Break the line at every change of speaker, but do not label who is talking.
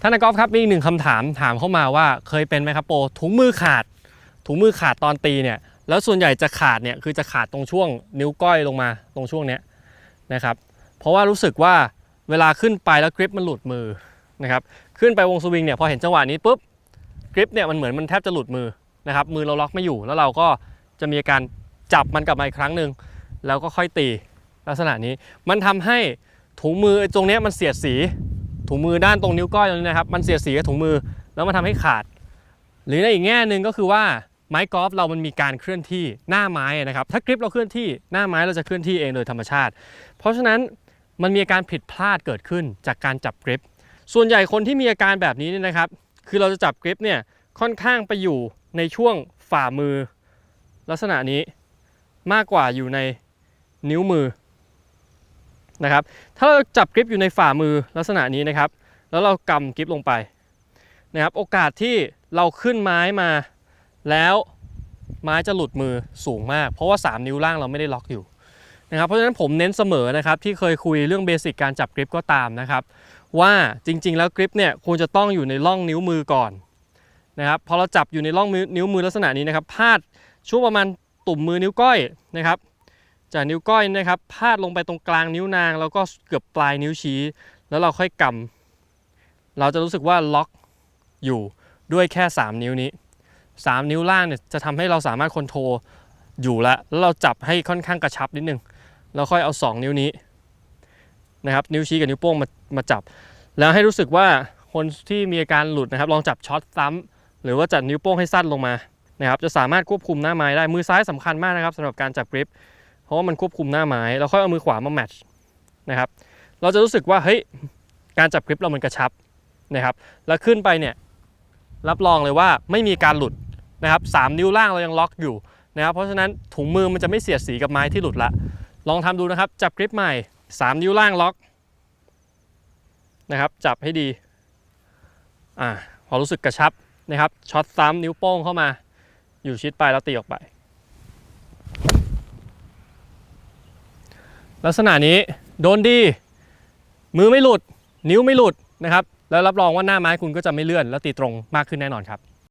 ท่านนักกอล์ฟครับมีอีกหนึ่งคำถามถามเข้ามาว่าเคยเป็นไหมครับโปรถุงมือขาด ถุงมือขาดตอนตีเนี่ยแล้วส่วนใหญ่จะขาดเนี่ยคือจะขาดตรงช่วงนิ้วก้อยลงมาตรงช่วงเนี้ยนะครับเพราะว่ารู้สึกว่าเวลาขึ้นไปแล้วกริปมันหลุดมือนะครับขึ้นไปวงสวิงเนี่ยพอเห็นจังหวะนี้ปุ๊บกริปเนี่ยมันเหมือนมันแทบจะหลุดมือนะครับมือเราล็อกไม่อยู่แล้วเราก็จะมีการจับมันกลับมาอีกครั้งหนึ่งแล้วก็ค่อยตีลักษณะนี้มันทำให้ถุงมือตรงเนี้ยมันเสียดสี ถุงมือด้านตรงนิ้วก้อยตรงนี้นะครับ มันเสียดสีกับถุงมือแล้วมันทำให้ขาด หรือในอีกแง่หนึ่งก็คือว่าไม้กอล์ฟเรามันมีการเคลื่อนที่หน้าไม้นะครับ ถ้ากริปเราเคลื่อนที่หน้าไม้เราจะเคลื่อนที่เองโดยธรรมชาติ เพราะฉะนั้นมันมีอาการผิดพลาดเกิดขึ้นจากการจับกริป ส่วนใหญ่คนที่มีอาการแบบนี้เนี่ยนะครับ คือเราจะจับกริปเนี่ยค่อนข้างไปอยู่ในช่วงฝ่ามือ ลักษณะนี้มากกว่าอยู่ในนิ้วมือ นะครับ ถ้าเราจับกริปอยู่ในฝ่ามือลักษณะนี้นะครับ แล้วเรากำกริปลงไปนะครับ โอกาสที่เราขึ้นไม้มา แล้วไม้จะหลุดมือสูงมาก เพราะว่า 3 นิ้วล่างเราไม่ได้ล็อกอยู่นะครับ เพราะฉะนั้นผมเน้นเสมอนะครับที่เคยคุยเรื่องเบสิกการจับกริปก็ตามนะครับ ว่าจริงๆ แล้วกริปเนี่ยควรจะต้องอยู่ในร่องนิ้วมือก่อนนะครับพอเราจับอยู่ในร่องนิ้วมือลักษณะนี้นะครับพาดช่วงประมาณตุ่มมือนิ้วก้อยนะครับ จากนิ้วก้อยนะครับพาดลงไปตรงกลางนิ้วนาง แล้วก็เกือบปลายนิ้วชี้ แล้วเราค่อยกำเราจะรู้สึกว่าล็อกอยู่ด้วยแค่ 3 นิ้วนี้ 3 นิ้วล่างเนี่ยจะทำให้เราสามารถคอนโทรลอยู่ล้วแล้วเราจับให้ค่อนข้างกระชับนิดนึงแล้วค่อยเอา 2 นิ้วนี้นะครับนิ้วชี้กับนิ้วโป้งมามาจับ แล้วให้รู้สึกว่าคนที่มีอาการหลุดนะครับ ลองจับช็อตซ้ำหรือว่าจัดนิ้วโป้งให้สั้นลงมานะครับจะสามารถควบคุมหน้าไม้ได้มือซ้ายสำคัญมากนะครับสำหรับการจับกริป เพราะว่ามันควบคุมหน้าไม้แล้วค่อยเอามือขวามาแมทช์นะครับ เราจะรู้สึกว่าเฮ้ยการจับกริปเรามันกระชับนะครับ แล้วขึ้นไปเนี่ยรับรองเลยว่าไม่มีการหลุดนะครับสามนิ้วล่างเรายังล็อกอยู่นะครับ เพราะฉะนั้นถุงมือมันจะไม่เสียดสีกับไม้ที่หลุดละ ลองทำดูนะครับ จับกริปใหม่ 3 นิ้วล่างล็อกนะครับ จับให้ดีอ่าพอรู้สึกกระชับนะครับ ช็อตซ้ำนิ้วโป้งเข้ามา อยู่ชิดไปแล้วตีออกไป ลักษณะนี้โดนดี มือไม่หลุด นิ้วไม่หลุดนะครับ แล้วรับรองว่าหน้าไม้คุณก็จะไม่เลื่อน แล้วตีตรงมากขึ้นแน่นอนครับ